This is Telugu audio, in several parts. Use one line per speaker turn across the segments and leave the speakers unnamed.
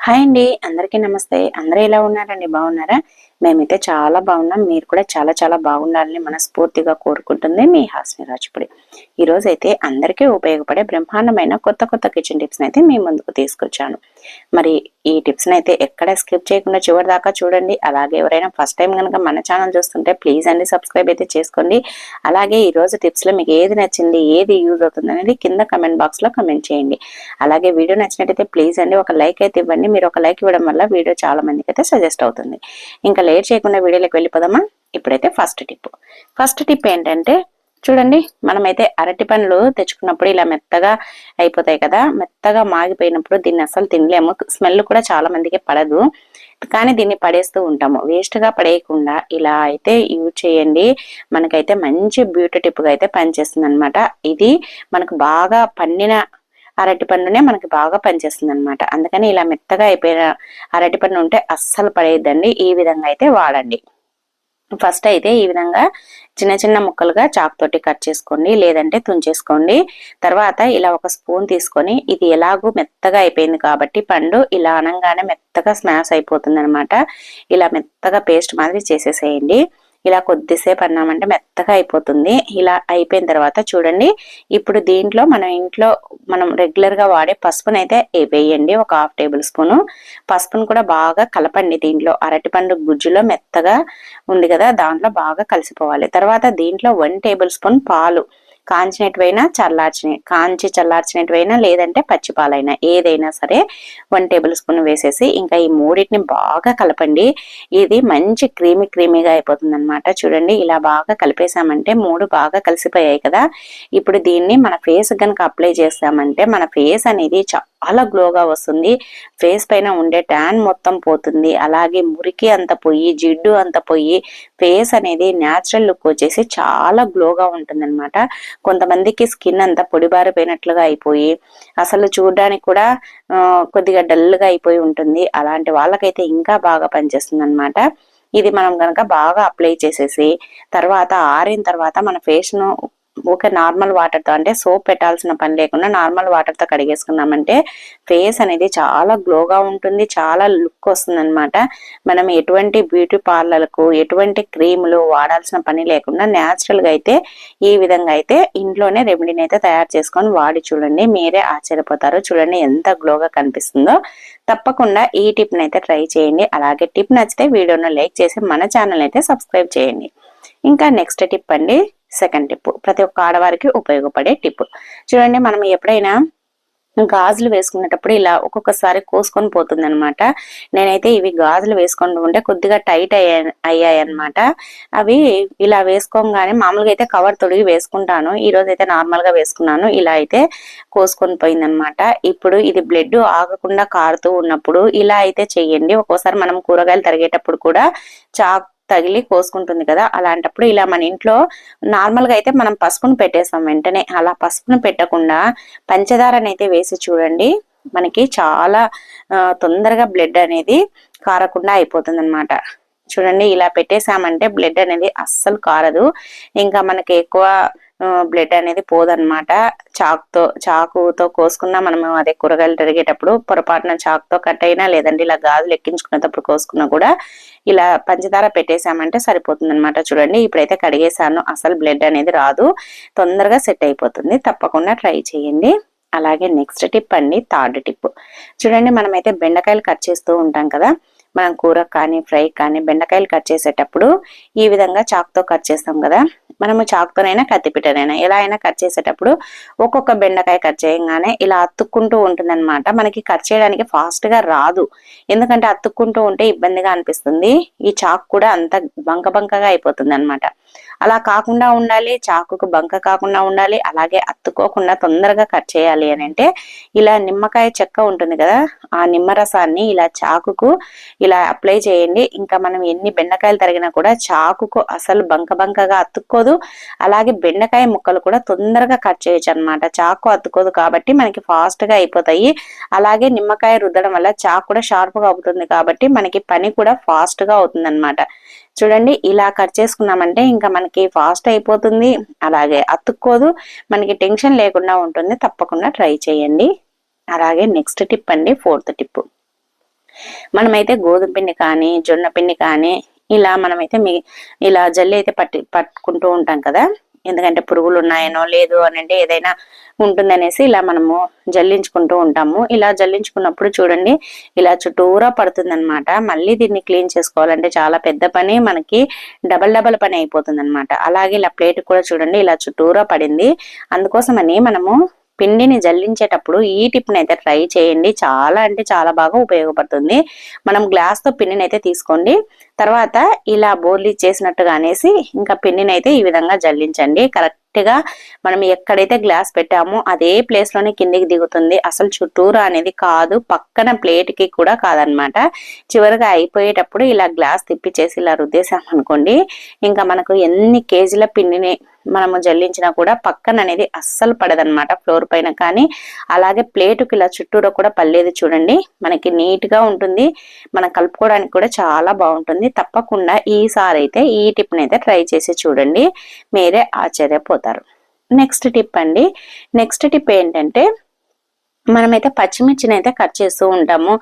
హాయ్ అండి. అందరికీ నమస్తే. అందరూ ఎలా ఉన్నారండి? బాగున్నారా? మేమైతే చాలా బాగున్నాం. మీరు కూడా చాలా చాలా బాగుండాలని మనస్ఫూర్తిగా కోరుకుంటుంది మీ హాస్ని రాజుపుడి. ఈ రోజు అయితే అందరికీ ఉపయోగపడే బ్రహ్మాండమైన కొత్త కొత్త కిచెన్ టిప్స్ అయితే మీ ముందుకు తీసుకొచ్చాను. మరి ఈ టిప్స్ అయితే ఎక్కడ స్కిప్ చేయకుండా చివరి దాకా చూడండి. అలాగే ఎవరైనా ఫస్ట్ టైం కనుక మన ఛానల్ చూస్తుంటే ప్లీజ్ అండి సబ్స్క్రైబ్ అయితే చేసుకోండి. అలాగే ఈ రోజు టిప్స్లో మీకు ఏది నచ్చింది ఏది యూజ్ అవుతుంది అనేది కింద కమెంట్ బాక్స్లో కమెంట్ చేయండి. అలాగే వీడియో నచ్చినట్టయితే ప్లీజ్ అండి ఒక లైక్ అయితే ఇవ్వండి. మీరు ఒక లైక్ ఇవ్వడం వల్ల వీడియో చాలా మందికి అయితే సజెస్ట్ అవుతుంది. ఇంకా లేట్ చేయకుండా వీడియోలోకి వెళ్ళిపోదామా? ఇప్పుడైతే ఫస్ట్ టిప్. ఫస్ట్ టిప్ ఏంటంటే చూడండి మనమైతే అరటి పండ్లు తెచ్చుకున్నప్పుడు ఇలా మెత్తగా అయిపోతాయి కదా మెత్తగా మాగిపోయినప్పుడు దీన్ని అసలు తినలేము. స్మెల్ కూడా చాలా మందికి పడదు. కానీ దీన్ని పడేస్తూ ఉంటాము. వేస్ట్గా పడేయకుండా ఇలా అయితే యూజ్ చేయండి. మనకైతే మంచి బ్యూటీ టిప్గా అయితే పనిచేస్తుంది అనమాట ఇది మనకు బాగా పండిన అరటి పండునే మనకి బాగా పనిచేస్తుంది అనమాట అందుకని ఇలా మెత్తగా అయిపోయిన అరటి పండు ఉంటే అస్సలు పడేయద్దండి. ఈ విధంగా అయితే వాడండి. ఫస్ట్ అయితే ఈ విధంగా చిన్న చిన్న ముక్కలుగా చాక్ తోటి కట్ చేసుకోండి లేదంటే తుంచేసుకోండి. తర్వాత ఇలా ఒక స్పూన్ తీసుకొని ఇది ఎలాగూ మెత్తగా అయిపోయింది కాబట్టి పండు ఇలా అనగానే మెత్తగా స్మాష్ అయిపోతుంది ఇలా మెత్తగా పేస్ట్ మాదిరి చేసేసేయండి. ఇలా కొద్దిసేపు అన్నామంటే మెత్తగా అయిపోతుంది. ఇలా అయిపోయిన తర్వాత చూడండి ఇప్పుడు దీంట్లో మనం ఇంట్లో మనం రెగ్యులర్గా వాడే పసుపునైతే వేయండి ఒక హాఫ్ టేబుల్ స్పూన్. పసుపును కూడా బాగా కలపండి దీంట్లో. అరటిపండు గుజ్జులో మెత్తగా ఉంది కదా దాంట్లో బాగా కలిసిపోవాలి. తర్వాత దీంట్లో వన్ టేబుల్ స్పూన్ పాలు. కాంచినటువైనా చల్లార్చిన కాంచి చల్లార్చినటువైనా లేదంటే పచ్చిపాలైనా ఏదైనా సరే వన్ టేబుల్ స్పూన్ వేసేసి ఇంకా ఈ మూడింటిని బాగా కలపండి. ఇది మంచి క్రీమీ క్రీమీగా అయిపోతుంది అనమాట చూడండి ఇలా బాగా కలిపేసామంటే మూడు బాగా కలిసిపోయాయి కదా. ఇప్పుడు దీన్ని మన ఫేస్ కనుక అప్లై చేస్తామంటే మన ఫేస్ అనేది చాలా చాలా గ్లోగా వస్తుంది. ఫేస్ పైన ఉండే ట్యాన్ మొత్తం పోతుంది. అలాగే మురికి అంత పోయి జిడ్డు అంత పోయి ఫేస్ అనేది న్యాచురల్ లుక్ వచ్చేసి చాలా గ్లోగా ఉంటుంది అనమాట కొంతమందికి స్కిన్ అంతా పొడిబారిపోయినట్లుగా అయిపోయి అసలు చూడడానికి కూడా కొద్దిగా డల్గా అయిపోయి ఉంటుంది. అలాంటి వాళ్ళకైతే ఇంకా బాగా పనిచేస్తుంది అనమాట ఇది మనం కనుక బాగా అప్లై చేసేసి తర్వాత ఆరిన తర్వాత మన ఫేస్ ఓకే నార్మల్ వాటర్తో అంటే సోప్ పెట్టాల్సిన పని లేకుండా నార్మల్ వాటర్తో కడిగేసుకున్నామంటే ఫేస్ అనేది చాలా గ్లోగా ఉంటుంది చాలా లుక్ వస్తుంది అనమాట మనం ఎటువంటి బ్యూటీ పార్లర్కు ఎటువంటి క్రీములు వాడాల్సిన పని లేకుండా న్యాచురల్గా అయితే ఈ విధంగా అయితే ఇంట్లోనే రెమెడీని అయితే తయారు చేసుకొని వాడి చూడండి మీరే ఆశ్చర్యపోతారు. చూడండి ఎంత గ్లోగా కనిపిస్తుందో. తప్పకుండా ఈ టిప్ని అయితే ట్రై చేయండి. అలాగే టిప్ నచ్చితే వీడియోను లైక్ చేసి మన ఛానల్ అయితే సబ్స్క్రైబ్ చేయండి. ఇంకా నెక్స్ట్ టిప్ అండి. సెకండ్ టిప్ ప్రతి ఒక్క ఆడవారికి ఉపయోగపడే టిప్ చూడండి మనం ఎప్పుడైనా గాజులు వేసుకునేటప్పుడు ఇలా ఒక్కొక్కసారి కోసుకొని పోతుంది అనమాట నేనైతే ఇవి గాజులు వేసుకుంటూ ఉంటే కొద్దిగా టైట్ అయ్యా అయ్యాయి అనమాట అవి ఇలా వేసుకోగానే మామూలుగా అయితే కవర్ తొడిగి వేసుకుంటాను. ఈ రోజు అయితే నార్మల్గా వేసుకున్నాను. ఇలా అయితే కోసుకొని పోయిందనమాట ఇప్పుడు ఇది బ్లడ్ ఆగకుండా కారుతూ ఉన్నప్పుడు ఇలా అయితే చెయ్యండి ఒక్కోసారి మనం కూరగాయలు తరిగేటప్పుడు కూడా చాక్ తగిలి కోసుకుంటుంది కదా అలాంటప్పుడు ఇలా మన ఇంట్లో నార్మల్గా అయితే మనం పసుపును పెట్టేస్తాం వెంటనే. అలా పసుపును పెట్టకుండా పంచదారనైతే అయితే వేసి చూడండి మనకి చాలా తొందరగా బ్లడ్ అనేది కారకుండా అయిపోతుంది అనమాట చూడండి ఇలా పెట్టేసామంటే బ్లడ్ అనేది అస్సలు కారదు. ఇంకా మనకి ఎక్కువ బ్లడ్ అనేది పోదనమాట చాక్తో చాకుతో కోసుకున్నా మనము అదే కూరగాయలు తరిగేటప్పుడు పొరపాటున చాకుతో కట్ అయినా లేదంటే ఇలా గాజులు ఎక్కించుకునేటప్పుడు కోసుకున్నా కూడా ఇలా పంచదార పెట్టేసామంటే సరిపోతుంది అనమాట చూడండి ఇప్పుడైతే కడిగేసాను అసలు బ్లడ్ అనేది రాదు. తొందరగా సెట్ అయిపోతుంది. తప్పకుండా ట్రై చేయండి. అలాగే నెక్స్ట్ టిప్ అండి థర్డ్ టిప్. చూడండి మనమైతే బెండకాయలు కట్ చేస్తూ ఉంటాం కదా. మనం కూర కానీ ఫ్రై కానీ బెండకాయలు కట్ చేసేటప్పుడు ఈ విధంగా చాక్తో కట్ చేస్తాం కదా. మనము చాక్తోనైనా కత్తిపిట్టనైనా ఎలా అయినా కట్ చేసేటప్పుడు ఒక్కొక్క బెండకాయ కట్ చేయగానే ఇలా అతుక్కుంటూ ఉంటుంది అనమాట మనకి కట్ చేయడానికి ఫాస్ట్గా రాదు. ఎందుకంటే అతుక్కుంటూ ఉంటే ఇబ్బందిగా అనిపిస్తుంది. ఈ చాక్ కూడా అంత బంక బంకగా అయిపోతుంది అనమాట అలా కాకుండా ఉండాలి చాకుకు బంక కాకుండా ఉండాలి అలాగే అత్తుకోకుండా తొందరగా కట్ చేయాలి అని అంటే ఇలా నిమ్మకాయ చెక్క ఉంటుంది కదా ఆ నిమ్మరసాన్ని ఇలా చాకుకు ఇలా అప్లై చేయండి. ఇంకా మనం ఎన్ని బెండకాయలు తరిగినా కూడా చాకుకు అసలు బంక బంకగా అతుక్కోదు. అలాగే బెండకాయ ముక్కలు కూడా తొందరగా కట్ చేయొచ్చు అనమాట చాకు అతుక్కోదు కాబట్టి మనకి ఫాస్ట్గా అయిపోతాయి. అలాగే నిమ్మకాయ రుద్దడం వల్ల చాకు కూడా షార్ప్గా అవుతుంది కాబట్టి మనకి పని కూడా ఫాస్ట్గా అవుతుంది అనమాట చూడండి ఇలా కట్ చేసుకున్నామంటే ఇంకా మనకి ఫాస్ట్ అయిపోతుంది. అలాగే అతుక్కోదు. మనకి టెన్షన్ లేకుండా ఉంటుంది. తప్పకుండా ట్రై చేయండి. అలాగే నెక్స్ట్ టిప్ అండి ఫోర్త్ టిప్ మనమైతే గోధుమ పిండి కానీ జొన్న పిండి కానీ ఇలా మనమైతే మీ ఇలా జల్లి అయితే పట్టి పట్టుకుంటూ ఉంటాం కదా. ఎందుకంటే పురుగులు ఉన్నాయనో లేదు అని అంటే ఏదైనా ఉంటుందనేసి ఇలా మనము జల్లించుకుంటూ ఉంటాము. ఇలా జల్లించుకున్నప్పుడు చూడండి ఇలా చుట్టూరా పడుతుంది అనమాట మళ్ళీ దీన్ని క్లీన్ చేసుకోవాలంటే చాలా పెద్ద పని మనకి డబల్ డబల్ పని అయిపోతుంది అనమాట అలాగే ఇలా ప్లేట్ కూడా చూడండి ఇలా చుట్టూరా పడింది. అందుకోసమని మనము పిండిని జల్లించేటప్పుడు ఈ టిప్ని అయితే ట్రై చేయండి. చాలా అంటే చాలా బాగా ఉపయోగపడుతుంది. మనం గ్లాస్తో పిండిని అయితే తీసుకోండి. తర్వాత ఇలా బోర్లీ చేసినట్టుగా అనేసి ఇంకా పిండిని అయితే ఈ విధంగా జల్లించండి. కరెక్ట్ గా మనం ఎక్కడైతే గ్లాస్ పెట్టామో అదే ప్లేస్లోనే కిందికి దిగుతుంది. అసలు చుట్టూరా అనేది కాదు పక్కన ప్లేట్కి కూడా కాదనమాట చివరిగా అయిపోయేటప్పుడు ఇలా గ్లాస్ తిప్పిచేసి ఇలా రుద్దేశాం అనుకోండి ఇంకా మనకు ఎన్ని కేజీల పిండిని మనము జల్లించినా కూడా పక్కన అనేది అస్సలు పడదనమాట ఫ్లోర్ పైన. కానీ అలాగే ప్లేటుకి ఇలా చుట్టూరా కూడా పల్లేది చూడండి. మనకి నీట్గా ఉంటుంది. మనం కలుపుకోవడానికి కూడా చాలా బాగుంటుంది. తప్పకుండా ఈసారి అయితే ఈ టిప్ని అయితే ట్రై చేసి చూడండి. మీరే ఆశ్చర్యపోతారు. నెక్స్ట్ టిప్ అండి. నెక్స్ట్ టిప్ ఏంటంటే మనమైతే పచ్చిమిర్చిని అయితే కట్ చేస్తూ ఉంటాము.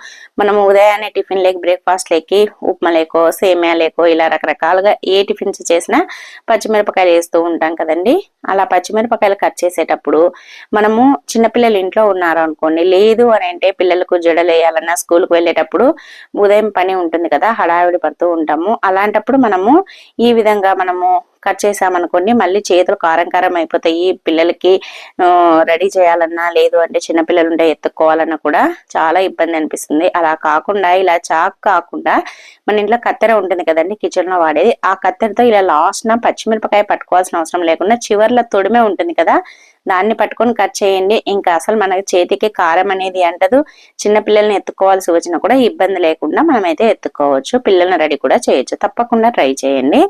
మనము ఉదయాన్నే టిఫిన్ లేక బ్రేక్ఫాస్ట్ లేకి ఉప్మా లేకో సేమియా లేకో ఇలా రకరకాలుగా ఏ టిఫిన్స్ చేసినా పచ్చిమిరపకాయలు వేస్తూ ఉంటాం కదండి. అలా పచ్చిమిరపకాయలు కట్ చేసేటప్పుడు మనము చిన్నపిల్లలు ఇంట్లో ఉన్నారు అనుకోండి లేదు అని అంటే పిల్లలకు జడలు వేయాలన్నా స్కూల్కి వెళ్ళేటప్పుడు ఉదయం పని ఉంటుంది కదా హడావిడి పడుతూ ఉంటాము. అలాంటప్పుడు మనము ఈ విధంగా మనము కట్ చేసామనుకోండి మళ్ళీ చేతులు కారం కారం అయిపోతాయి పిల్లలకి రెడీ చేయాలన్నా లేదు అంటే చిన్నపిల్లలు ఉంటే ఎత్తుక్కోవాలన్నా కూడా చాలా ఇబ్బంది అనిపిస్తుంది. అలా కాకుండా ఇలా చాక్ కాకుండా మన ఇంట్లో కత్తెర ఉంటుంది కదండి కిచెన్లో వాడేది. ఆ కత్తెరతో ఇలా లాస్ట్న పచ్చిమిరపకాయ పట్టుకోవాల్సిన అవసరం లేకుండా చివర్ల తొడిమే ఉంటుంది కదా దాన్ని పట్టుకొని కట్ చేయండి. ఇంకా అసలు మనకి చేతికి కారం అనేది అంటదు. చిన్నపిల్లల్ని ఎత్తుకోవాల్సి వచ్చినా కూడా ఇబ్బంది లేకుండా మనమైతే ఎత్తుకోవచ్చు పిల్లల్ని రెడీ కూడా చేయొచ్చు. తప్పకుండా ట్రై చేయండి.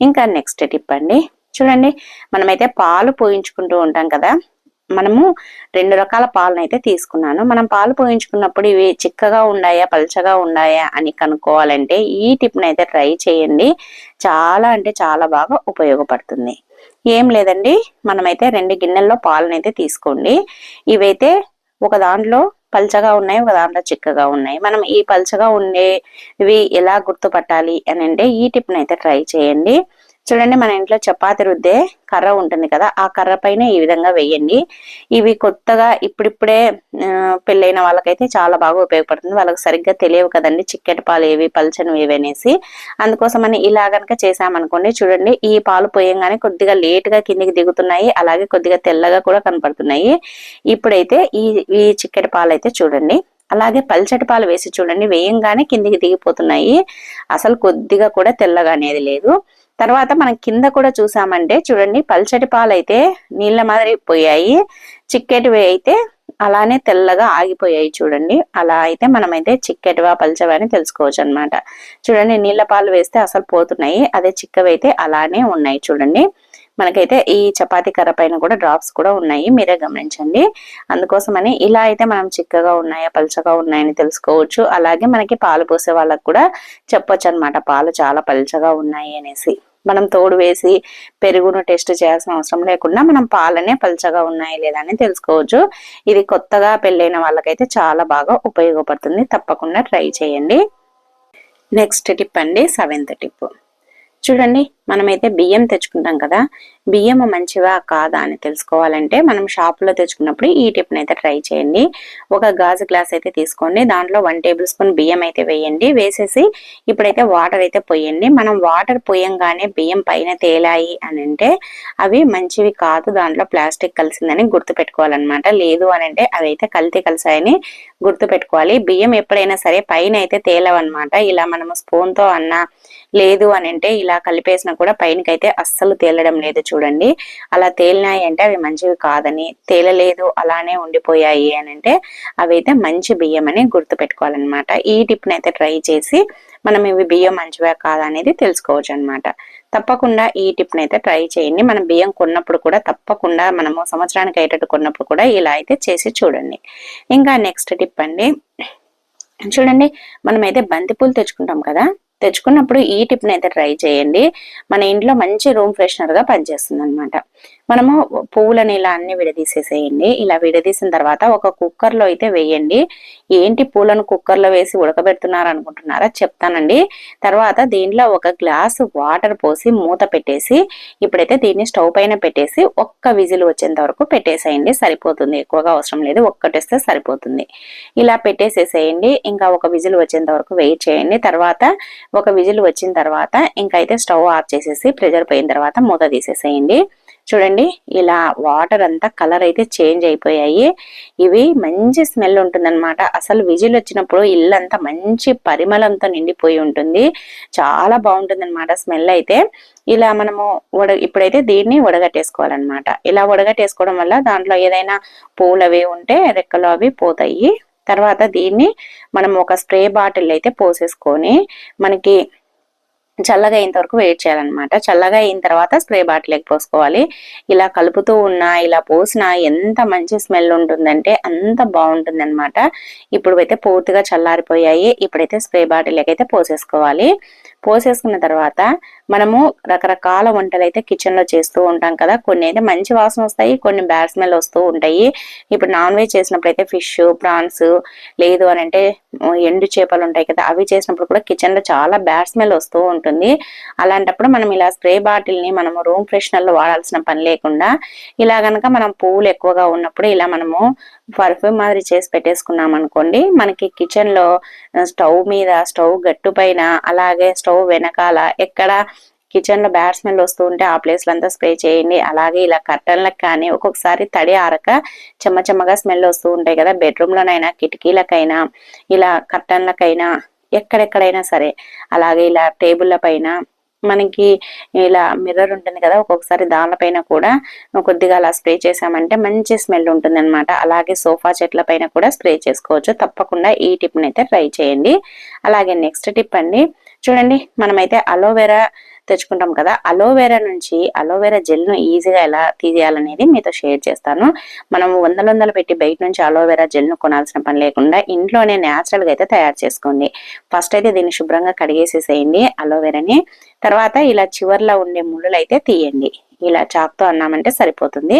ఇంకా నెక్స్ట్ టిప్ అండి. చూడండి మనమైతే పాలు పోయించుకుంటూ ఉంటాం కదా. మనము రెండు రకాల పాలను అయితే తీసుకున్నాను. మనం పాలు పోయించుకున్నప్పుడు ఇవి చిక్కగా ఉన్నాయా పల్చగా ఉన్నాయా అని కనుక్కోవాలంటే ఈ టిప్ని అయితే ట్రై చేయండి. చాలా అంటే చాలా బాగా ఉపయోగపడుతుంది. ఏం లేదండి మనమైతే రెండు గిన్నెల్లో పాలనైతే తీసుకోండి. ఇవైతే ఒక దాంట్లో పల్చగా ఉన్నాయి ఒక దాంట్లో చిక్కగా ఉన్నాయి. మనం ఈ పల్చగా ఉండేవి ఎలా గుర్తుపట్టాలి అని అంటే ఈ టిప్ని అయితే ట్రై చేయండి. చూడండి మన ఇంట్లో చపాతి రుద్దే కర్ర ఉంటుంది కదా ఆ కర్ర పైన ఈ విధంగా వేయండి. ఇవి కొత్తగా ఇప్పుడిప్పుడే పెళ్ళైన వాళ్ళకైతే చాలా బాగా ఉపయోగపడుతుంది. వాళ్ళకి సరిగ్గా తెలియవు కదండి చిక్కటి పాలు ఏవి పల్చనివి ఏవి అనేసి. అందుకోసమని ఇలా కనుక చేసామనుకోండి చూడండి ఈ పాలు పోయంగానే కొద్దిగా లేట్గా కిందికి దిగుతున్నాయి అలాగే కొద్దిగా తెల్లగా కూడా కనపడుతున్నాయి. ఇప్పుడైతే ఈ ఈ చిక్కటి పాలు అయితే చూడండి అలాగే పల్చటి పాలు వేసి చూడండి వేయంగానే కిందికి దిగిపోతున్నాయి. అసలు కొద్దిగా కూడా తెల్లగా అనేది లేదు. తర్వాత మనం కింద కూడా చూసామంటే చూడండి పల్చటి పాలు అయితే నీళ్ళ మాదిరి పోయాయి చిక్కటివి అయితే అలానే తెల్లగా ఆగిపోయాయి చూడండి. అలా అయితే మనమైతే చిక్కటివా పల్చవా అని తెలుసుకోవచ్చు అనమాట చూడండి నీళ్ళ పాలు వేస్తే అసలు పోతున్నాయి అదే చిక్కవి అయితే అలానే ఉన్నాయి చూడండి. మనకైతే ఈ చపాతీ కర్ర పైన కూడా డ్రాప్స్ కూడా ఉన్నాయి. మీరే గమనించండి. అందుకోసమని ఇలా అయితే మనం చిక్కగా ఉన్నాయా పలుచగా ఉన్నాయని తెలుసుకోవచ్చు. అలాగే మనకి పాలు పోసే వాళ్ళకి కూడా చెప్పొచ్చు అనమాట పాలు చాలా పలుచగా ఉన్నాయి అనేసి. మనం తోడు వేసి పెరుగును టెస్ట్ చేయాల్సిన అవసరం లేకుండా మనం పాలనే పలుచగా ఉన్నాయి లేదా అని తెలుసుకోవచ్చు. ఇది కొత్తగా పెళ్ళైన వాళ్ళకైతే చాలా బాగా ఉపయోగపడుతుంది. తప్పకుండా ట్రై చేయండి. నెక్స్ట్ టిప్ అండి. Seventh tip. చూడండి మనమైతే బియ్యం తెచ్చుకుంటాం కదా. బియ్యం మంచివా కాదా అని తెలుసుకోవాలంటే మనం షాపులో తెచ్చుకున్నప్పుడు ఈ టిప్ని అయితే ట్రై చేయండి. ఒక గాజు గ్లాస్ అయితే తీసుకోండి. దాంట్లో వన్ టేబుల్ స్పూన్ బియ్యం అయితే వేయండి. వేసేసి ఇప్పుడైతే వాటర్ అయితే పోయండి. మనం వాటర్ పోయంగానే బియ్యం పైన తేలాయి అని అంటే అవి మంచివి కాదు. దాంట్లో ప్లాస్టిక్ కలిసిందని గుర్తు పెట్టుకోవాలన్నమాట లేదు అని అంటే అవి అయితే కల్తీ కలిసాయని గుర్తు పెట్టుకోవాలి బియ్యం ఎప్పుడైనా సరే పైన అయితే తేలవన్నమాట. ఇలా మనము స్పూన్తో అన్నా లేదు అని అంటే ఇలా కలిపేసినా కూడా పైనకైతే అస్సలు తేలడం లేదు చూడండి. చూడండి. అలా తేలినాయి అంటే అవి మంచివి కాదని తేలలేదు అలానే ఉండిపోయాయి అని అంటే అవి అయితే మంచి బియ్యం అని గుర్తు పెట్టుకోవాలన్నమాట ఈ టిప్ని అయితే ట్రై చేసి మనం ఇవి బియ్యం మంచివే కాదా అనేది తెలుసుకోవచ్చు అనమాట తప్పకుండా ఈ టిప్ని అయితే ట్రై చేయండి. మనం బియ్యం కొన్నప్పుడు కూడా తప్పకుండా మనము సంవత్సరానికి అయ్యేటట్టు కొన్నప్పుడు కూడా ఇలా అయితే చేసి చూడండి. ఇంకా నెక్స్ట్ టిప్ అండి. చూడండి మనమైతే బంతిపూలు తెచ్చుకుంటాం కదా. తెచ్చుకున్నప్పుడు ఈ టిప్ని అయితే ట్రై చేయండి. మన ఇంట్లో మంచి రూమ్ ఫ్రెషనర్గా పనిచేస్తుంది అనమాట మనము పువ్వులని ఇలా అన్ని విడదీసేసేయండి. ఇలా విడదీసిన తర్వాత ఒక కుక్కర్లో అయితే వేయండి. ఏంటి పూలను కుక్కర్లో వేసి ఉడకబెడుతున్నారు అనుకుంటున్నారా చెప్తానండి. తర్వాత దీంట్లో ఒక గ్లాస్ వాటర్ పోసి మూత పెట్టేసి ఇప్పుడైతే దీన్ని స్టవ్ పైన పెట్టేసి ఒక్క విజిల్ వచ్చేంత వరకు పెట్టేసేయండి. సరిపోతుంది. ఎక్కువగా అవసరం లేదు. ఒక్కటేస్తే సరిపోతుంది. ఇలా పెట్టేసేసేయండి. ఇంకా ఒక విజిల్ వచ్చేంత వరకు వెయిట్ చేయండి. తర్వాత ఒక విజిల్ వచ్చిన తర్వాత ఇంకైతే అయితే స్టవ్ ఆఫ్ చేసేసి ప్రెజర్ పోయిన తర్వాత మూత తీసేసేయండి. చూడండి ఇలా వాటర్ అంతా కలర్ అయితే చేంజ్ అయిపోయాయి. ఇవి మంచి స్మెల్ ఉంటుందన్నమాట. అసలు విజిల్ వచ్చినప్పుడు ఇల్లంతా మంచి పరిమళంతో నిండిపోయి ఉంటుంది. చాలా బాగుంటుంది అనమాట స్మెల్ అయితే. ఇలా మనము వడ ఇప్పుడైతే దీన్ని వడగట్టేసుకోవాలన్నమాట. ఇలా ఉడగట్టేసుకోవడం వల్ల దాంట్లో ఏదైనా పూలు అవి ఉంటే రెక్కలు అవి పోతాయి. తర్వాత దీన్ని మనం ఒక స్ప్రే బాటిల్ అయితే పోసేసుకొని మనకి చల్లగా అయిన వరకు వెయిట్ చేయాలన్నమాట. చల్లగా అయిన తర్వాత స్ప్రే బాటిల్ పోసుకోవాలి. ఇలా కలుపుతూ ఉన్నా ఇలా పోసినా ఎంత మంచి స్మెల్ ఉంటుందంటే అంత బాగుంటుంది అనమాట ఇప్పుడు అయితే పూర్తిగా చల్లారిపోయాయి. ఇప్పుడైతే స్ప్రే బాటిల్ అయితే పోసేసుకోవాలి. పోసేసుకున్న తర్వాత మనము రకరకాల వంటలు అయితే కిచెన్లో చేస్తూ ఉంటాం కదా. కొన్ని అయితే మంచి వాసన వస్తాయి కొన్ని బ్యాడ్ స్మెల్ వస్తూ ఉంటాయి. ఇప్పుడు నాన్ వెజ్ చేసినప్పుడు అయితే ఫిష్ ప్రాన్స్ లేదు అని అంటే ఎండు చేపలు ఉంటాయి కదా అవి చేసినప్పుడు కూడా కిచెన్లో చాలా బ్యాడ్ స్మెల్ వస్తూ ఉంటుంది. అలాంటప్పుడు మనం ఇలా స్ప్రే బాటిల్ని మనము రూమ్ ఫ్రెషనర్లో వాడాల్సిన పని లేకుండా ఇలా కనుక మనం పువ్వులు ఎక్కువగా ఉన్నప్పుడు ఇలా మనము పర్ఫ్యూమ్ మాదిరి చేసి పెట్టేసుకున్నాం అనుకోండి మనకి కిచెన్లో స్టవ్ మీద స్టవ్ గట్టు పైన అలాగే స్టవ్ వెనకాల ఎక్కడ కిచెన్లో బ్యాడ్ స్మెల్ వస్తూ ఉంటే ఆ ప్లేస్ అంతా స్ప్రే చేయండి. అలాగే ఇలా కర్టన్లకు కానీ ఒక్కొక్కసారి తడి ఆరక చెమ్మ చెమ్మగా స్మెల్ వస్తూ ఉంటాయి కదా బెడ్రూమ్ లోనైనా కిటికీలకైనా ఇలా కర్టన్లకైనా ఎక్కడెక్కడైనా సరే అలాగే ఇలా టేబుల్ల పైన మనకి ఇలా మిర్రర్ ఉంటుంది కదా ఒక్కొక్కసారి దానిపైన కూడా కొద్దిగా అలా స్ప్రే చేసామంటే మంచి స్మెల్ ఉంటుంది అనమాట అలాగే సోఫా చెట్ల పైన కూడా స్ప్రే చేసుకోవచ్చు. తప్పకుండా ఈ టిప్ అయితే ట్రై చేయండి. అలాగే నెక్స్ట్ టిప్ అండి. చూడండి మనమైతే అలోవెరా తెచ్చుకుంటాం కదా. అలోవెరా నుంచి అలోవెరా జెల్ను ఈజీగా ఎలా తీసేయాలనేది మీతో షేర్ చేస్తాను. మనం వందల వందలు పెట్టి బయట నుంచి అలోవెరా జెల్ను కొనాల్సిన పని లేకుండా ఇంట్లోనే న్యాచురల్గా అయితే తయారు చేసుకోండి. ఫస్ట్ అయితే దీన్ని శుభ్రంగా కడిగేసేసేయండి అలోవెరాని తర్వాత ఇలా చివర్లో ఉండే ముళ్ళులు అయితే తీయండి. ఇలా చాక్తో అన్నామంటే సరిపోతుంది.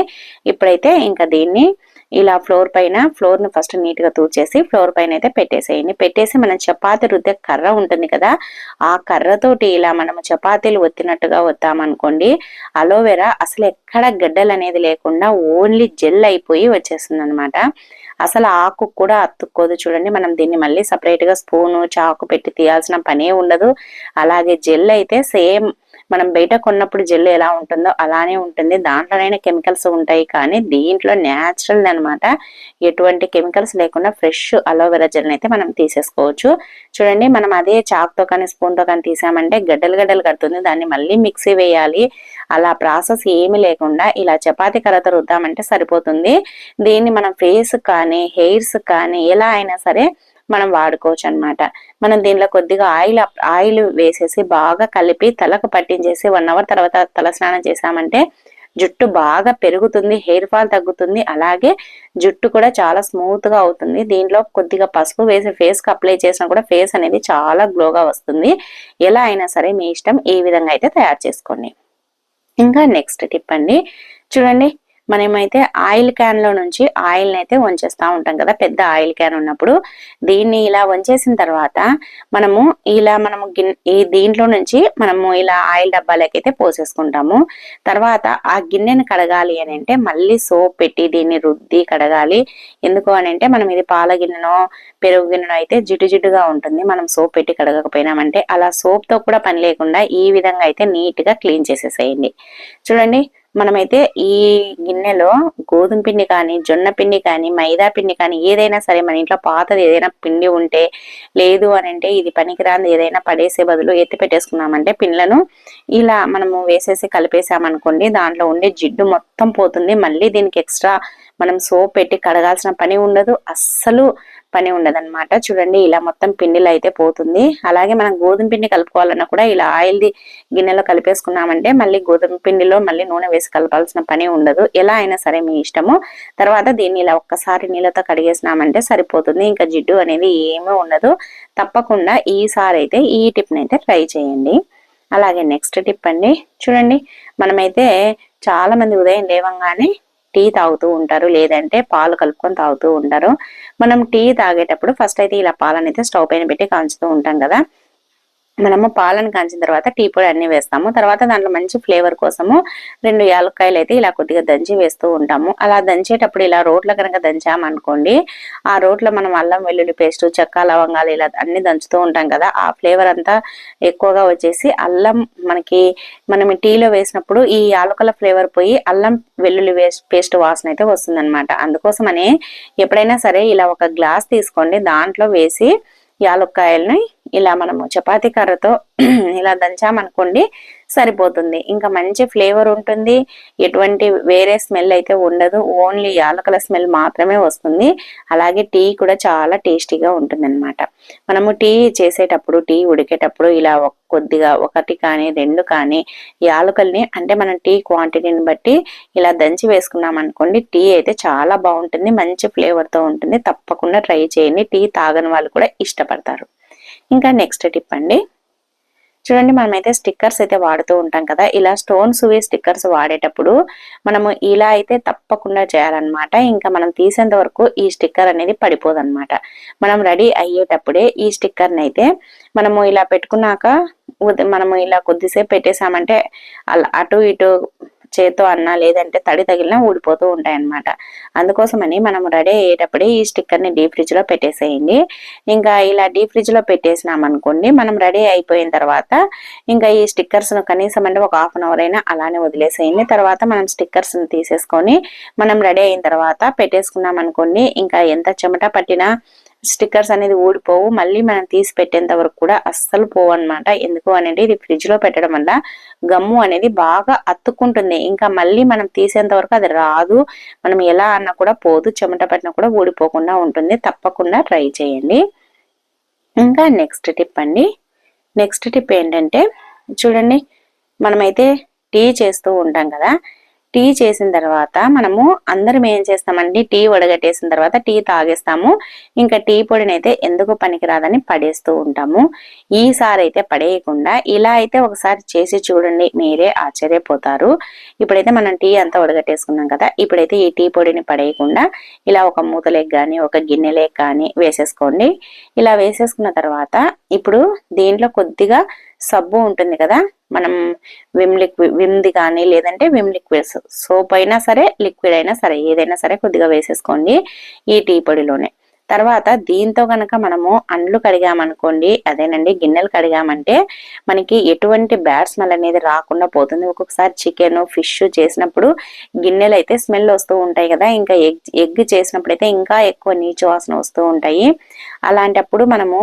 ఇప్పుడైతే ఇంకా దీన్ని ఇలా ఫ్లోర్ పైన ఫ్లోర్ని ఫస్ట్ నీట్గా తూచేసి ఫ్లోర్ పైన అయితే పెట్టేసేయండి. పెట్టేసి మనం చపాతి రుద్దే కర్ర ఉంటుంది కదా ఆ కర్రతోటి ఇలా మనము చపాతీలు ఒత్తినట్టుగా వద్దామనుకోండి అలోవెరా అసలు ఎక్కడ గడ్డలు అనేది లేకుండా ఓన్లీ జెల్ అయిపోయి వచ్చేస్తుంది అనమాట అసలు ఆకు కూడా అతుక్కోదు చూడండి మనం దీన్ని మళ్ళీ సపరేట్గా స్పూను చాకు పెట్టి తీయాల్సిన పనే ఉండదు. అలాగే జెల్ అయితే సేమ్ మనం బయట కొన్నప్పుడు జెల్ ఎలా ఉంటుందో అలానే ఉంటుంది. దాంట్లోనైనా కెమికల్స్ ఉంటాయి కానీ దీంట్లో న్యాచురల్ అనమాట ఎటువంటి కెమికల్స్ లేకుండా ఫ్రెష్ అలోవెరా జెల్ అయితే మనం తీసేసుకోవచ్చు. చూడండి మనం అదే చాక్తో కానీ స్పూన్తో కానీ తీసామంటే గడ్డలు గడ్డలు కడుతుంది. దాన్ని మళ్ళీ మిక్సీ వేయాలి. అలా ప్రాసెస్ ఏమి లేకుండా ఇలా చపాతీ కర్రతో రుద్దామంటే సరిపోతుంది. దీన్ని మనం ఫేస్ కానీ హెయిర్స్ కానీ ఎలా అయినా సరే మనం వాడుకోవచ్చు అనమాట మనం దీనిలో కొద్దిగా ఆయిల్ ఆయిల్ వేసేసి బాగా కలిపి తలకు పట్టించేసి వన్ అవర్ తర్వాత తల స్నానం చేసామంటే జుట్టు బాగా పెరుగుతుంది హెయిర్ ఫాల్ తగ్గుతుంది అలాగే జుట్టు కూడా చాలా స్మూత్గా అవుతుంది. దీంట్లో కొద్దిగా పసుపు వేసి ఫేస్కి అప్లై చేసినా కూడా ఫేస్ అనేది చాలా గ్లోగా వస్తుంది. ఎలా అయినా సరే మీ ఇష్టం ఈ విధంగా అయితే తయారు చేసుకోండి. ఇంకా నెక్స్ట్ టిప్ అండి. చూడండి మనమైతే ఆయిల్ క్యాన్లో నుంచి ఆయిల్ అయితే వంచేస్తా ఉంటాం కదా పెద్ద ఆయిల్ క్యాన్ ఉన్నప్పుడు. దీన్ని ఇలా వంచేసిన తర్వాత మనము ఇలా మనము ఈ దీంట్లో నుంచి మనము ఇలా ఆయిల్ డబ్బాలకైతే పోసేసుకుంటాము. తర్వాత ఆ గిన్నెను కడగాలి అని అంటే మళ్ళీ సోప్ పెట్టి దీన్ని రుద్ది కడగాలి. ఎందుకు అని అంటే మనం ఇది పాల గిన్నెనో పెరుగు గిన్నెనో అయితే జిడ్డు జిడ్డుగా ఉంటుంది. మనం సోప్ పెట్టి కడగకపోయినామంటే అలా సోప్తో కూడా పని లేకుండా ఈ విధంగా అయితే నీట్గా క్లీన్ చేసేసేయండి. చూడండి మనమైతే ఈ గిన్నెలో గోధుమ పిండి కానీ జొన్న పిండి కానీ మైదా పిండి కానీ ఏదైనా సరే మన ఇంట్లో పాతది ఏదైనా పిండి ఉంటే లేదు అని అంటే ఇది పనికిరాంది ఏదైనా పడేసే బదులు ఎత్తి పెట్టేసుకున్నామంటే పిండ్లను ఇలా మనము వేసేసి కలిపేసామనుకోండి దాంట్లో ఉండే జిడ్డు మొత్తం పోతుంది. మళ్ళీ దీనికి ఎక్స్ట్రా మనం సోప్ పెట్టి కడగాల్సిన పని ఉండదు. అస్సలు పని ఉండదన్నమాట. చూడండి ఇలా మొత్తం పిండిలో అయితే పోతుంది. అలాగే మనం గోధుమ పిండి కలుపుకోవాలన్నా కూడా ఇలా ఆయిల్ది గిన్నెలో కలిపేసుకున్నామంటే మళ్ళీ గోధుమ పిండిలో మళ్ళీ నూనె వేసి కలపాల్సిన పని ఉండదు. ఎలా అయినా సరే మీ ఇష్టము. తర్వాత దీన్ని ఇలా ఒక్కసారి నీళ్ళతో కడిగేసినామంటే సరిపోతుంది. ఇంకా జిడ్డు అనేది ఏమీ ఉండదు. తప్పకుండా ఈసారి అయితే ఈ టిప్ని అయితే ట్రై చేయండి. అలాగే నెక్స్ట్ టిప్ అండి. చూడండి మనమైతే చాలా మంది ఉదయం లేవంగానే టీ తాగుతూ ఉంటారు లేదంటే పాలు కలుపుకొని తాగుతూ ఉంటారు. మనం టీ తాగేటప్పుడు ఫస్ట్ అయితే ఇలా పాలనైతే స్టవ్ పైన పెట్టి కాంచుతూ ఉంటాం కదా. మనము పాలను కాంచిన తర్వాత టీ పొడి అన్ని వేస్తాము. తర్వాత దాంట్లో మంచి ఫ్లేవర్ కోసము రెండు యాలక్కాయలు అయితే ఇలా కొద్దిగా దంచి వేస్తూ ఉంటాము. అలా దంచేటప్పుడు ఇలా రోట్లో కనుక దంచామనుకోండి ఆ రోట్లో మనం అల్లం వెల్లుల్లి పేస్ట్ చెక్క లవంగాలు ఇలా అన్ని దంచుతూ ఉంటాం కదా ఆ ఫ్లేవర్ అంతా ఎక్కువగా వచ్చేసి అల్లం మనకి మనం టీలో వేసినప్పుడు ఈ యాలకుల ఫ్లేవర్ పోయి అల్లం వెల్లుల్లి పేస్ట్ వాసన అయితే వస్తుంది అనమాట అందుకోసమని ఎప్పుడైనా సరే ఇలా ఒక గ్లాస్ తీసుకోండి దాంట్లో వేసి యాలక్కాయలని ఇలా మనము చపాతీ కర్రతో ఇలా దంచామనుకోండి సరిపోతుంది. ఇంకా మంచి ఫ్లేవర్ ఉంటుంది. ఎటువంటి వేరే స్మెల్ అయితే ఉండదు. ఓన్లీ యాలకల స్మెల్ మాత్రమే వస్తుంది. అలాగే టీ కూడా చాలా టేస్టీగా ఉంటుంది అనమాట మనము టీ చేసేటప్పుడు టీ ఉడికేటప్పుడు ఇలా కొద్దిగా ఒకటి కానీ రెండు కానీ యాలకల్ని అంటే మనం టీ క్వాంటిటీని బట్టి ఇలా దంచి వేసుకున్నాం అనుకోండి టీ అయితే చాలా బాగుంటుంది. మంచి ఫ్లేవర్తో ఉంటుంది. తప్పకుండా ట్రై చేయండి. టీ తాగని వాళ్ళు కూడా ఇష్టపడతారు. ఇంకా నెక్స్ట్ టిప్ అండి. చూడండి మనమైతే స్టిక్కర్స్ అయితే వాడుతూ ఉంటాం కదా. ఇలా స్టోన్స్ స్టిక్కర్స్ వాడేటప్పుడు మనము ఇలా అయితే తప్పకుండా చేయాలన్నమాట. ఇంకా మనం తీసేంత వరకు ఈ స్టిక్కర్ అనేది పడిపోదన్నమాట. మనం రెడీ అయ్యేటప్పుడే ఈ స్టిక్కర్ని అయితే మనము ఇలా పెట్టుకున్నాక మనము ఇలా కొద్దిసేపు పెట్టేసామంటే అలా అటు ఇటు చేతో అన్నా లేదంటే తడి తగిలినా ఊడిపోతూ ఉంటాయి అన్నమాట అందుకోసమని మనం రెడీ అయ్యేటప్పుడే ఈ స్టిక్కర్ని డీప్ ఫ్రిడ్జ్లో పెట్టేసేయండి. ఇంకా ఇలా డీప్ ఫ్రిడ్జ్లో పెట్టేసినామనుకోండి పెట్టేసినాం అనుకోండి మనం రెడీ అయిపోయిన తర్వాత ఇంకా ఈ స్టిక్కర్స్ను కనీసం అంటే ఒక హాఫ్ అన్ అవర్ అయినా అలానే వదిలేసేయండి. తర్వాత మనం స్టిక్కర్స్ని తీసేసుకొని మనం రెడీ అయిన తర్వాత పెట్టేసుకున్నాం అనుకోండి ఇంకా ఎంత చెమట పట్టినా స్టిక్కర్స్ అనేది ఊడిపోవు. మళ్ళీ మనం తీసి పెట్టేంత వరకు కూడా అస్సలు పోవు అనమాట ఎందుకు అనేది ఇది ఫ్రిడ్జ్లో పెట్టడం వల్ల గమ్ము అనేది బాగా అత్తుకుంటుంది ఇంకా మళ్ళీ మనం తీసేంత వరకు అది రాదు. మనం ఎలా అన్నా కూడా పోదు. చెమట పట్టినా కూడా ఊడిపోకుండా ఉంటుంది. తప్పకుండా ట్రై చేయండి. ఇంకా నెక్స్ట్ టిప్ అండి. నెక్స్ట్ టిప్ ఏంటంటే చూడండి మనమైతే టీ చేస్తూ ఉంటాం కదా. టీ చేసిన తర్వాత మనము అందరం ఏం చేస్తామండి? టీ వడగట్టేసిన తర్వాత టీ తాగేస్తాము. ఇంకా టీ పొడిని అయితే ఎందుకు పనికిరాదని పడేస్తూ ఉంటాము. ఈసారి అయితే పడేయకుండా ఇలా అయితే ఒకసారి చేసి చూడండి. మీరే ఆశ్చర్యపోతారు. ఇప్పుడైతే మనం టీ అంతా వడగట్టేసుకున్నాం కదా ఇప్పుడైతే ఈ టీ పొడిని పడేయకుండా ఇలా ఒక మూతలేక్ కానీ ఒక గిన్నెలేక్ కానీ వేసేసుకోండి. ఇలా వేసేసుకున్న తర్వాత ఇప్పుడు దీంట్లో కొద్దిగా సబ్బు ఉంటుంది కదా మనం విమ్ లిక్విడ్ విమ్ది కానీ లేదంటే విమ్ లిక్విడ్స్. సోప్ అయినా సరే లిక్విడ్ అయినా సరే ఏదైనా సరే కొద్దిగా వేసేసుకోండి ఈ టీ పొడిలోనే. తర్వాత దీంతో గనక మనము అండ్లు కడిగామనుకోండి అదేనండి గిన్నెలు కడిగామంటే మనకి ఎటువంటి బ్యాడ్ స్మెల్ అనేది రాకుండా పోతుంది. ఒక్కొక్కసారి చికెన్ ఫిష్ చేసినప్పుడు గిన్నెలు అయితే స్మెల్ వస్తూ ఉంటాయి కదా ఇంకా ఎగ్ ఎగ్ చేసినప్పుడు అయితే ఇంకా ఎక్కువ నీచు వాసన వస్తూ ఉంటాయి. అలాంటప్పుడు మనము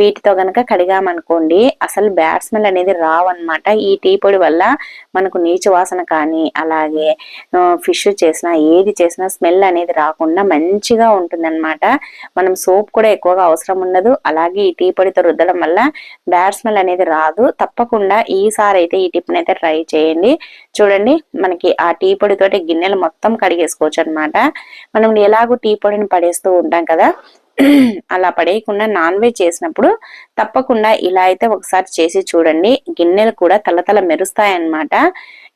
వీటితో గనక కడిగామనుకోండి అసలు బ్యాడ్ స్మెల్ అనేది రావన్నమాట. ఈ టీ పొడి వల్ల మనకు నీచు వాసన కానీ అలాగే ఫిష్ చేసినా ఏది చేసినా స్మెల్ అనేది రాకుండా మంచిగా ఉంటుంది మనం సోప్ కూడా ఎక్కువగా అవసరం ఉండదు. అలాగే ఈ టీ పొడితో రుద్దడం వల్ల బ్యాడ్ స్మెల్ అనేది రాదు. తప్పకుండా ఈసారి అయితే ఈ టిప్ని అయితే ట్రై చేయండి. చూడండి మనకి ఆ టీ పొడితోటి గిన్నెలు మొత్తం కడిగేసుకోవచ్చు అనమాట మనం ఎలాగో టీ పొడిని పడేస్తూ ఉంటాం కదా అలా పడేయకుండా నాన్ వెజ్ చేసినప్పుడు తప్పకుండా ఇలా అయితే ఒకసారి చేసి చూడండి. గిన్నెలు కూడా తలతల మెరుస్తాయి అన్నమాట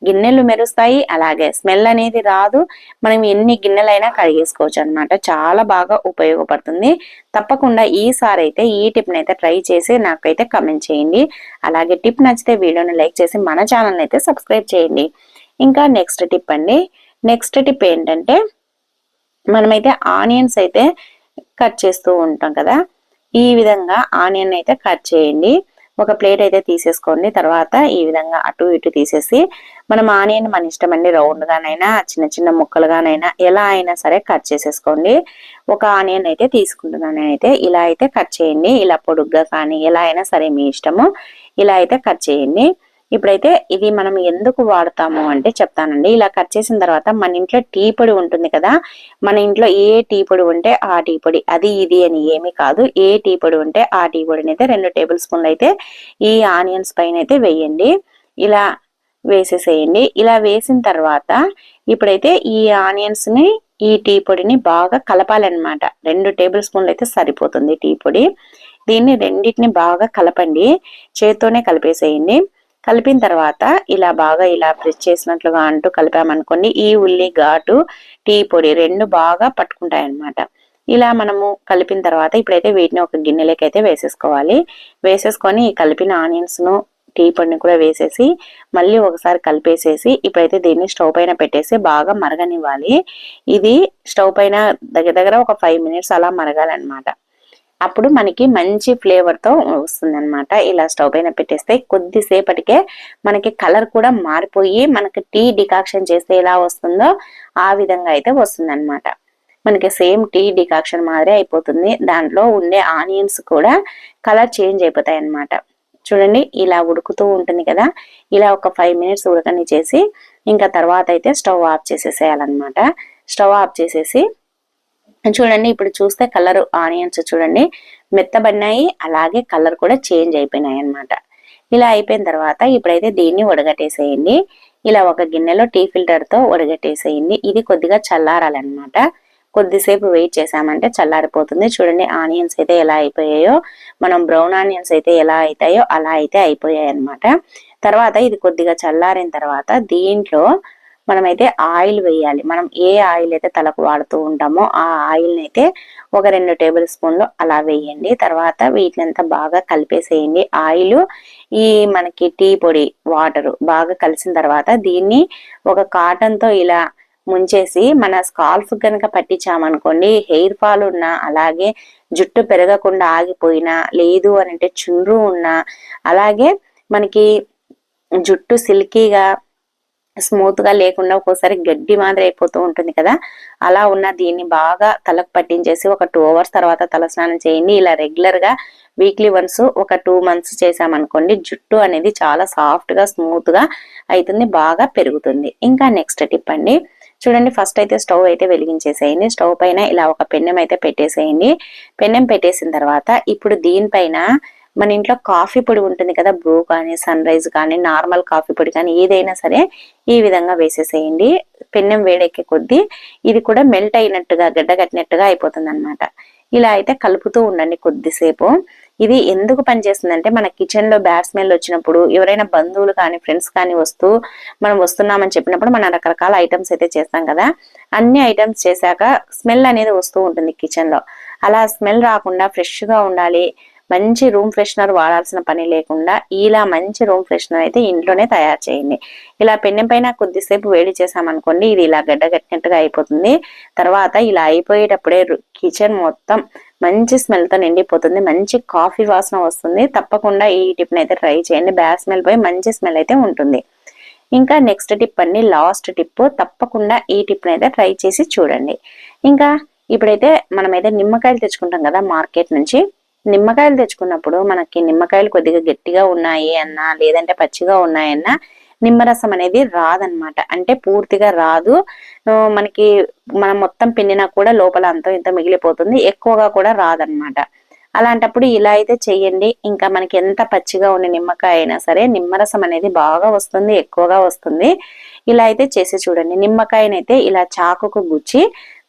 గిన్నెలు మెరుస్తాయి అలాగే స్మెల్ అనేది రాదు. మనం ఎన్ని గిన్నెలైనా కడిగేసుకోవచ్చు అనమాట చాలా బాగా ఉపయోగపడుతుంది. తప్పకుండా ఈసారి అయితే ఈ టిప్ అయితే ట్రై చేసి నాకైతే కమెంట్ చేయండి. అలాగే టిప్ నచ్చితే వీడియోని లైక్ చేసి మన ఛానల్ అయితే సబ్స్క్రైబ్ చేయండి. ఇంకా నెక్స్ట్ టిప్ అండి. నెక్స్ట్ టిప్ ఏంటంటే మనమైతే ఆనియన్స్ అయితే కట్ చేస్తూ ఉంటాం కదా. ఈ విధంగా ఆనియన్ అయితే కట్ చేయండి. ఒక ప్లేట్ అయితే తీసేసుకోండి. తర్వాత ఈ విధంగా అటు ఇటు తీసేసి మనం ఆనియన్ మన ఇష్టం అండి రౌండ్గానైనా చిన్న చిన్న ముక్కలుగానైనా ఎలా అయినా సరే కట్ చేసేసుకోండి. ఒక ఆనియన్ అయితే తీసుకుంటున్నాను అయితే ఇలా అయితే కట్ చేయండి. ఇలా పొడుగ్గా కానీ ఎలా అయినా సరే మీ ఇష్టము. ఇలా అయితే కట్ చేయండి. ఇప్పుడైతే ఇది మనం ఎందుకు వాడతాము అంటే చెప్తానండి. ఇలా కట్ చేసిన తర్వాత మన ఇంట్లో టీ పొడి ఉంటుంది కదా మన ఇంట్లో ఏ టీ పొడి ఉంటే ఆ టీ పొడి అది ఇది అని ఏమి కాదు. ఏ టీ పొడి ఉంటే ఆ టీ పొడిని అయితే రెండు టేబుల్ స్పూన్లు అయితే ఈ ఆనియన్స్ పైన అయితే వేయండి. ఇలా వేసేసేయండి. ఇలా వేసిన తర్వాత ఇప్పుడైతే ఈ ఆనియన్స్ని ఈ టీ పొడిని బాగా కలపాలన్నమాట. రెండు టేబుల్ స్పూన్లు అయితే సరిపోతుంది టీ పొడి. దీన్ని రెండింటిని బాగా కలపండి. చేత్తోనే కలిపేసేయండి. కలిపిన తర్వాత ఇలా బాగా ఇలా ప్రెస్ చేసినట్లుగా అంటూ కలిపామనుకోండి ఈ ఉల్లి ఘాటు టీ పొడి రెండు బాగా పట్టుకుంటాయి అన్నమాట ఇలా మనము కలిపిన తర్వాత ఇప్పుడైతే వీటిని ఒక గిన్నెలోకి అయితే వేసేసుకోవాలి. వేసేసుకొని కలిపిన ఆనియన్స్ను టీ పొడిని కూడా వేసేసి మళ్ళీ ఒకసారి కలిపేసేసి ఇప్పుడైతే దీన్ని స్టవ్ పైన పెట్టేసి బాగా మరగనివ్వాలి. ఇది స్టవ్ పైన దగ్గర దగ్గర ఒక ఫైవ్ మినిట్స్ అలా మరగాలన్నమాట. అప్పుడు మనకి మంచి ఫ్లేవర్తో వస్తుంది అనమాట ఇలా స్టవ్ పైన పెట్టేస్తే కొద్దిసేపటికే మనకి కలర్ కూడా మారిపోయి మనకి టీ డికాక్షన్ చేస్తే ఎలా వస్తుందో ఆ విధంగా అయితే వస్తుంది అనమాట మనకి సేమ్ టీ డికాక్షన్ మాదిరి అయిపోతుంది. దాంట్లో ఉండే ఆనియన్స్ కూడా కలర్ చేంజ్ అయిపోతాయి అన్నమాట చూడండి ఇలా ఉడుకుతూ ఉంటుంది కదా. ఇలా ఒక ఫైవ్ మినిట్స్ ఉడకని చేసి ఇంకా తర్వాత అయితే స్టవ్ ఆఫ్ చేసేసేయాలన్నమాట. స్టవ్ ఆఫ్ చేసేసి చూడండి. ఇప్పుడు చూస్తే కలర్ ఆనియన్స్ చూడండి. మెత్తబడినాయి. అలాగే కలర్ కూడా చేంజ్ అయిపోయినాయి అన్నమాట. ఇలా అయిపోయిన తర్వాత ఇప్పుడైతే దీన్ని ఉడగట్టేసేయండి ఇలా ఒక గిన్నెలో టీ ఫిల్టర్తో ఉడగట్టేసేయండి ఇది కొద్దిగా చల్లారాలన్నమాట. కొద్దిసేపు వెయిట్ చేసామంటే చల్లారిపోతుంది. చూడండి ఆనియన్స్ అయితే ఎలా అయిపోయాయో మనం బ్రౌన్ ఆనియన్స్ అయితే ఎలా అవుతాయో అలా అయితే అయిపోయాయి అనమాట తర్వాత ఇది కొద్దిగా చల్లారిన తర్వాత దీంట్లో మనమైతే ఆయిల్ వేయాలి. మనం ఏ ఆయిల్ అయితే తలకు వాడుతూ ఉంటామో ఆ ఆయిల్ని అయితే ఒక రెండు టేబుల్ స్పూన్లు అలా వేయండి. తర్వాత వీటినంతా బాగా కలిపేసేయండి. ఆయిల్ ఈ మనకి టీ పొడి వాటర్ బాగా కలిసిన తర్వాత దీన్ని ఒక కాటన్తో ఇలా ముంచేసి మన స్కాల్ఫ్ కనుక పట్టించామనుకోండి హెయిర్ ఫాల్ ఉన్నా అలాగే జుట్టు పెరగకుండా ఆగిపోయినా లేదు అని అంటే చుండ్రు ఉన్నా అలాగే మనకి జుట్టు సిల్కీగా స్మూత్గా లేకుండా ఒక్కోసారి గడ్డి మాదిరి అయిపోతూ ఉంటుంది కదా. అలా ఉన్న దీన్ని బాగా తలకు పట్టించేసి ఒక టూ అవర్స్ తర్వాత తల స్నానం చేయండి. ఇలా రెగ్యులర్గా వీక్లీ వన్స్ ఒక టూ మంత్స్ చేసామనుకోండి జుట్టు అనేది చాలా సాఫ్ట్గా స్మూత్గా అవుతుంది బాగా పెరుగుతుంది. ఇంకా నెక్స్ట్ టిప్ అండి. చూడండి ఫస్ట్ అయితే స్టవ్ అయితే వెలిగించేసేయండి. స్టవ్ పైన ఇలా ఒక పెన్నెం అయితే పెట్టేసేయండి. పెన్నెం పెట్టేసిన తర్వాత ఇప్పుడు దీనిపైన మన ఇంట్లో కాఫీ పొడి ఉంటుంది కదా బ్రూ కానీ సన్ రైజ్ కానీ నార్మల్ కాఫీ పొడి కానీ ఏదైనా సరే ఈ విధంగా వేసేసేయండి. పెన్నెం వేడెక్కే కొద్దీ ఇది కూడా మెల్ట్ అయినట్టుగా గడ్డ కట్టినట్టుగా అయిపోతుంది అనమాట ఇలా అయితే కలుపుతూ ఉండండి కొద్దిసేపు. ఇది ఎందుకు పనిచేస్తుందంటే మన కిచెన్లో బ్యాడ్ స్మెల్ వచ్చినప్పుడు ఎవరైనా బంధువులు కానీ ఫ్రెండ్స్ కానీ వస్తూ మనం వస్తున్నామని చెప్పినప్పుడు మనం రకరకాల ఐటమ్స్ అయితే చేస్తాం కదా. అన్ని ఐటమ్స్ చేశాక స్మెల్ అనేది వస్తూ ఉంటుంది కిచెన్లో అలా స్మెల్ రాకుండా ఫ్రెష్గా ఉండాలి. మంచి రూమ్ ఫ్రెషనర్ వాడాల్సిన పని లేకుండా ఇలా మంచి రూమ్ ఫ్రెషనర్ అయితే ఇంట్లోనే తయారు చేయండి. ఇలా పెన్నెం పైన కొద్దిసేపు వేడి చేసామనుకోండి ఇది ఇలా గడ్డగట్టినట్టుగా అయిపోతుంది. తర్వాత ఇలా అయిపోయేటప్పుడే కిచెన్ మొత్తం మంచి స్మెల్తో నిండిపోతుంది. మంచి కాఫీ వాసన వస్తుంది. తప్పకుండా ఈ టిప్ని అయితే ట్రై చేయండి. బ్యాడ్ స్మెల్ పోయి మంచి స్మెల్ అయితే ఉంటుంది. ఇంకా నెక్స్ట్ టిప్ అండి లాస్ట్ టిప్. తప్పకుండా ఈ టిప్ని అయితే ట్రై చేసి చూడండి. ఇంకా ఇప్పుడైతే మనమైతే నిమ్మకాయలు తెచ్చుకుంటాం కదా మార్కెట్ నుంచి. నిమ్మకాయలు తెచ్చుకున్నప్పుడు మనకి నిమ్మకాయలు కొద్దిగా గట్టిగా ఉన్నాయి అన్నా లేదంటే పచ్చిగా ఉన్నాయన్నా నిమ్మరసం అనేది రాదనమాట అంటే పూర్తిగా రాదు. మనకి మనం మొత్తం పిండినా కూడా లోపల అంతా ఇంత మిగిలిపోతుంది. ఎక్కువగా కూడా రాదనమాట అలాంటప్పుడు ఇలా అయితే చెయ్యండి. ఇంకా మనకి ఎంత పచ్చిగా ఉన్న నిమ్మకాయ అయినా సరే నిమ్మరసం అనేది బాగా వస్తుంది ఎక్కువగా వస్తుంది. ఇలా అయితే చేసి చూడండి. నిమ్మకాయనైతే ఇలా చాకుకు గుచ్చి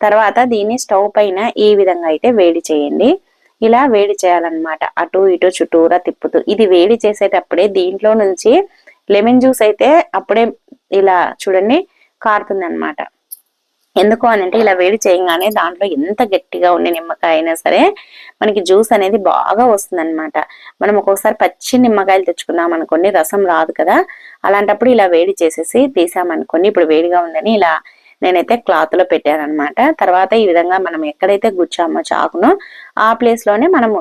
తర్వాత దీన్ని స్టవ్ పైన ఈ విధంగా అయితే వేడి చేయండి. ఇలా వేడి చేయాలన్నమాట. అటు ఇటు చుట్టూరా తిప్పుతూ. ఇది వేడి చేసేటప్పుడే దీంట్లో నుంచి లెమన్ జ్యూస్ అయితే అప్పుడే ఇలా చూడండి కారుతుంది అనమాట ఎందుకు అని అంటే ఇలా వేడి చేయగానే దాంట్లో ఎంత గట్టిగా ఉండే నిమ్మకాయ అయినా సరే మనకి జ్యూస్ అనేది బాగా వస్తుంది అనమాట మనం ఒక్కొక్కసారి పచ్చి నిమ్మకాయలు తెచ్చుకున్నాం అనుకోండి రసం రాదు కదా. అలాంటప్పుడు ఇలా వేడి చేసేసి తీసామనుకోండి. ఇప్పుడు వేడిగా ఉందని ఇలా నేనైతే క్లాత్లో పెట్టాను అనమాట తర్వాత ఈ విధంగా మనం ఎక్కడైతే గుచ్చామో చాకును ఆ ప్లేస్లోనే మనము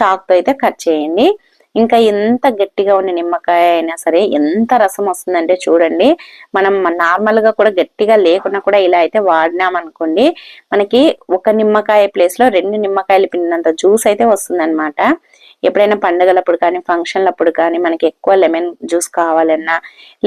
చాకుతో అయితే కట్ చేయండి. ఇంకా ఎంత గట్టిగా ఉన్న నిమ్మకాయ అయినా సరే ఎంత రసం వస్తుందంటే చూడండి. మనం నార్మల్గా కూడా గట్టిగా లేకుండా కూడా ఇలా అయితే వాడినాం అనుకోండి మనకి ఒక నిమ్మకాయ ప్లేస్లో రెండు నిమ్మకాయలు పిండినంత జ్యూస్ అయితే వస్తుంది ఎప్పుడైనా పండుగలప్పుడు కానీ ఫంక్షన్లప్పుడు కానీ మనకి ఎక్కువ లెమన్ జ్యూస్ కావాలన్నా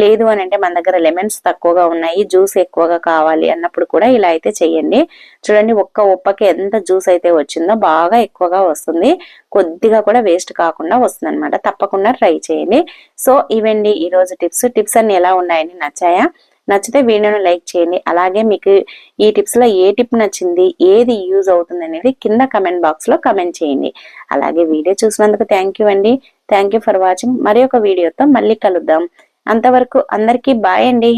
లేదు అని అంటే మన దగ్గర లెమన్స్ తక్కువగా ఉన్నాయి జ్యూస్ ఎక్కువగా కావాలి అన్నప్పుడు కూడా ఇలా అయితే చెయ్యండి. చూడండి ఒక్క ఉప్పకి ఎంత జ్యూస్ అయితే వచ్చిందో బాగా ఎక్కువగా వస్తుంది. కొద్దిగా కూడా వేస్ట్ కాకుండా వస్తుంది అనమాట తప్పకుండా ట్రై చేయండి. సో ఇవండి ఈరోజు టిప్స్. టిప్స్ అన్ని ఎలా ఉన్నాయని నచ్చాయా? నచ్చితే వీడియోను లైక్ చేయండి. అలాగే మీకు ఈ టిప్స్లో ఏ టిప్ నచ్చింది ఏది యూజ్ అవుతుంది అనేది కింద కమెంట్ బాక్స్లో కమెంట్ చేయండి. అలాగే వీడియో చూసినందుకు థ్యాంక్ యూ అండి. Thank you for watching. మరి ఒక వీడియోతో మళ్ళీ కలుద్దాం. అంతవరకు అందరికీ బాయ్ అండి.